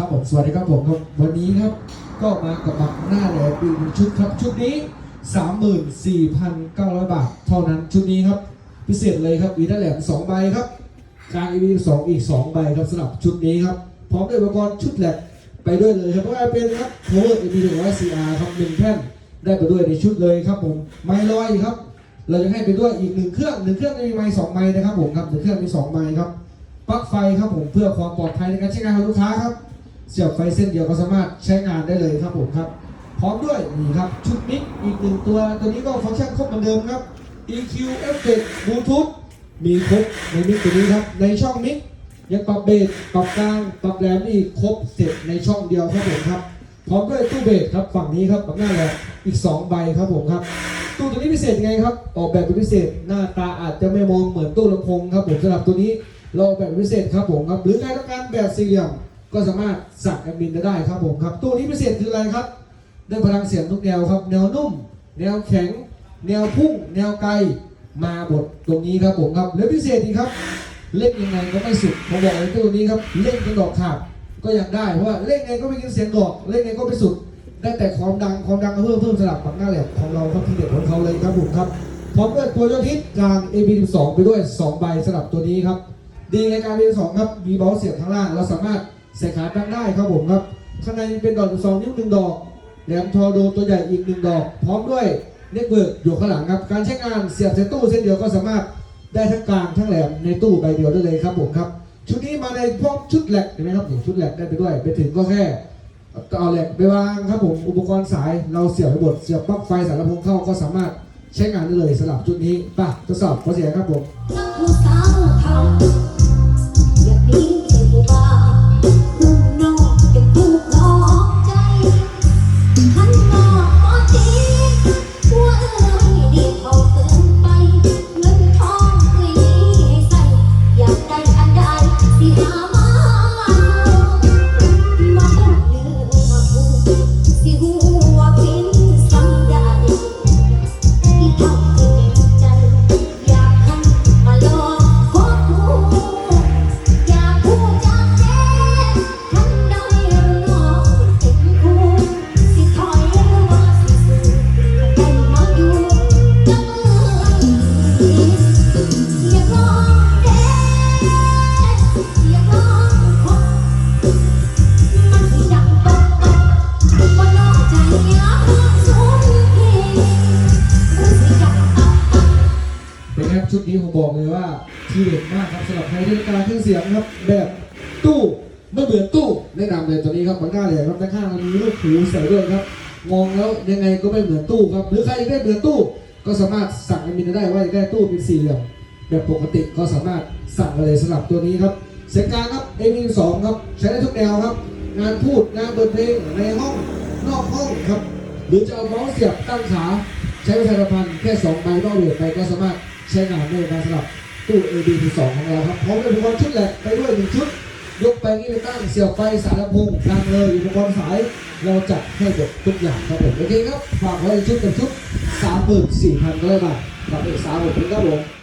ครับผมสวัสดีครับผมครับวันนี้ครับ ก็มากับบักหน้าแหลมอีกหนึ่งชุดครับชุดนี้ 34,900 บาท เท่านั้นชุดนี้ครับ พิเศษเลยครับอีด้านแหลม2ใบครับกลาง EV 2อีก 2 ใบครับสำหรับชุดนี้ครับ พร้อมด้วยอุปกรณ์ชุดแหลกไปด้วยเลยครับเพราะว่าเป็นครับ Power EV 100 CR ครับหนึ่งแท่นได้ไปด้วยในชุดเลยครับผมไม้ลอยครับ เราจะให้ไปด้วยอีกหนึ่งเครื่องหนึ่งเครื่องมีไม้สองไม้นะครับผมครับหนึ่งเครื่องมีสองไม้ครับปลั๊กไฟครับผมเพื่อความปลอดภัยในการใช้งานของลูกค้าครับ เสียบไฟเส้นเดียวก็สามารถใช้งานได้เลยครับผมครับ พร้อมด้วยนี่ครับชุดมิกอีกหนึ่งตัวตัวนี้ก็ฟังก์ชันครบเหมือนเดิมครับ EQ Effect Bluetooth มีครบในมิกตัวนี้ครับ ในช่องมิกยังปรับเบสปรับกลาง ปรับแรมนี่ครบเสร็จในช่องเดียวครับผมครับ พร้อมด้วยตู้เบสครับฝั่งนี้ครับฝั่งหน้าแหลมอีก 2 ใบครับผมครับ ตู้ตัวนี้พิเศษยังไงครับ ออกแบบเป็นพิเศษหน้าตาอาจจะไม่มองเหมือนตู้ลำโพงครับผมสำหรับตัวนี้เราออกแบบเป็นพิเศษครับผมครับ หรือใครต้องการแบบสี่เหลี่ยม ก็สามารถสั่งแอดมินได้ครับผมครับตู้นี้พิเศษคืออะไรครับได้พลังเสียงทุกแนวครับ แนวนุ่ม แนวแข็ง แนวพุ่ง แนวไกลมาบทตรงนี้ครับผมครับและพิเศษอีกครับ เล่นยังไงก็ไม่สุดผมบอกเลยตู้นี้ครับเล่นจนดอกขาดก็ยังได้เพราะว่าเล่นไงก็ไม่กินเสียงดอก เล่นไงก็ไม่สุด ได้แต่ความดังความดังก็เพิ่มเพิ่มสลับปักหน้าแหลมของเราครับที่เด็ดของเขาเลยครับผมครับพร้อมด้วยตัวยอดฮิตกลาง AB12 ไปด้วย2ใบสลับตัวนี้ครับดีในการ AB12 ครับมีเบลเสียบข้างล่างเราสามารถ ใส่ขาตั้งได้ครับผมครับข้างในเป็นดอกสองนิ้วหนึ่งดอกแหลมทอโดตัวใหญ่อีกหนึ่งดอก พร้อมด้วยเน็ตเบิร์กอยู่ข้างหลังครับการใช้งานเสียบใส่ตู้เส้นเดียวก็สามารถได้ทั้งกลางทั้งแหลมในตู้ใบเดียวได้เลยครับผมครับ ชุดนี้มาในพร้อมชุดแหลกเห็นไหมครับนี่ชุดแหลกได้ไปด้วย ไปถึงก็แค่เอาแหลกไปวางครับผมอุปกรณ์สายเราเสียบไปหมดเสียบปลั๊กไฟสายลำโพงเข้าก็สามารถใช้งานได้เลยสำหรับชุดนี้ป่ะทดสอบขอเสียงครับผม ชุดนี้ผมบอกเลยว่าทีเด็ดมากครับสำหรับใครที่ต้องการเครื่องเสียงครับ แบบตู้ไม่เหมือนตู้แนะนำเลยตัวนี้ครับมันง่ายเลยครับด้านข้างมันมีลูกหูใส่ด้วยครับ มองแล้วยังไงก็ไม่เหมือนตู้ครับ หรือใครได้เหมือนตู้ ก็สามารถสั่งแอดมินได้ว่าได้ตู้เป็นสี่เหลี่ยมแบบปกติก็สามารถสั่งเลยสำหรับตัวนี้ครับเสียงกลางครับ a อสองครับใช้ได้ทุกแนวครับ งานพูดงานเปิดเพลงในห้องนอกห้องครับ หรือจะเอาเมาส์เสียบตั้งขา ใช้ประชาพันธ์แค่2ใบนอกเหลือไปก็สามารถ ใช้งานได้นะสำหรับตู้ AB ที่2ของเราครับพร้อมด้วยอุปกรณ์ชุดแหลกไปด้วยหนึ่งชุด ยกไปนี่ไปตั้งเสียบไฟสายลำโพงดังเลยอุปกรณ์สายเราจัดให้หมดทุกอย่างครับผมโอเคครับฝากไว้ในชุดกับชุด34,000ก็ได้มาฝากเอกสารผมครับผม